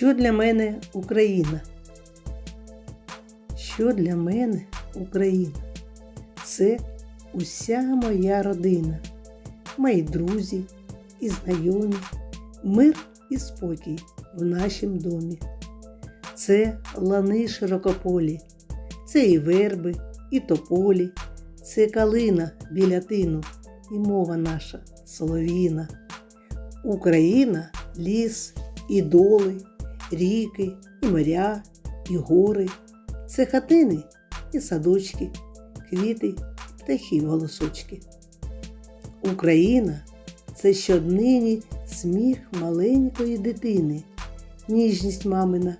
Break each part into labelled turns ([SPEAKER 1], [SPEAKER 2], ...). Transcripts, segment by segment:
[SPEAKER 1] Що для мене Україна? Що для мене Україна? Це уся моя родина, мої друзі і знайомі, мир і спокій в нашім домі. Це лани широкополі, це і верби, і тополі, це калина біля тину, і мова наша солов'їна. Україна ліс і доли, ріки, і моря, і гори, це хатини і садочки, квіти, птахи голосочки. Україна це щоднині сміх маленької дитини, ніжність мамина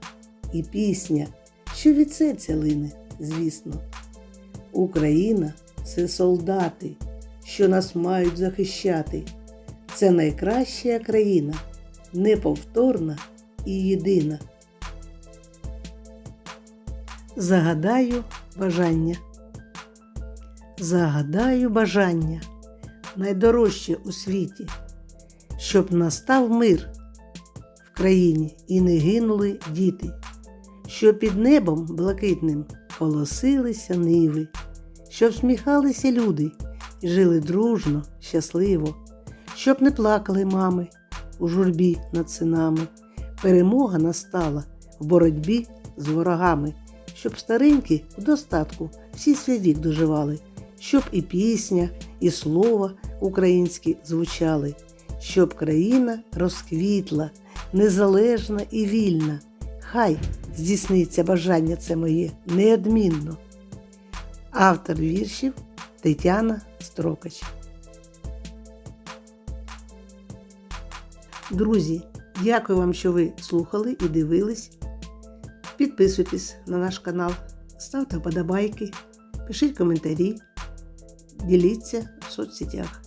[SPEAKER 1] і пісня, що від серця лине, звісно. Україна це солдати, що нас мають захищати. Це найкраща країна, неповторна і єдина. Загадаю бажання. Загадаю бажання найдорожче у світі, щоб настав мир в країні і не гинули діти, щоб під небом блакитним колосилися ниви, щоб сміхалися люди і жили дружно, щасливо, щоб не плакали мами у журбі над синами. Перемога настала в боротьбі з ворогами, щоб старенькі в достатку всі свій вік доживали, щоб і пісня, і слово українські звучали, щоб країна розквітла, незалежна і вільна. Хай здійсниться бажання це моє неодмінно. Автор віршів Тетяна Строкач. Друзі, дякую вам, що ви слухали і дивились. Підписуйтесь на наш канал, ставте вподобайки, пишіть коментарі, діліться в соцсетях.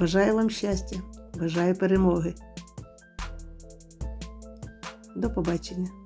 [SPEAKER 1] Бажаю вам щастя, бажаю перемоги. До побачення!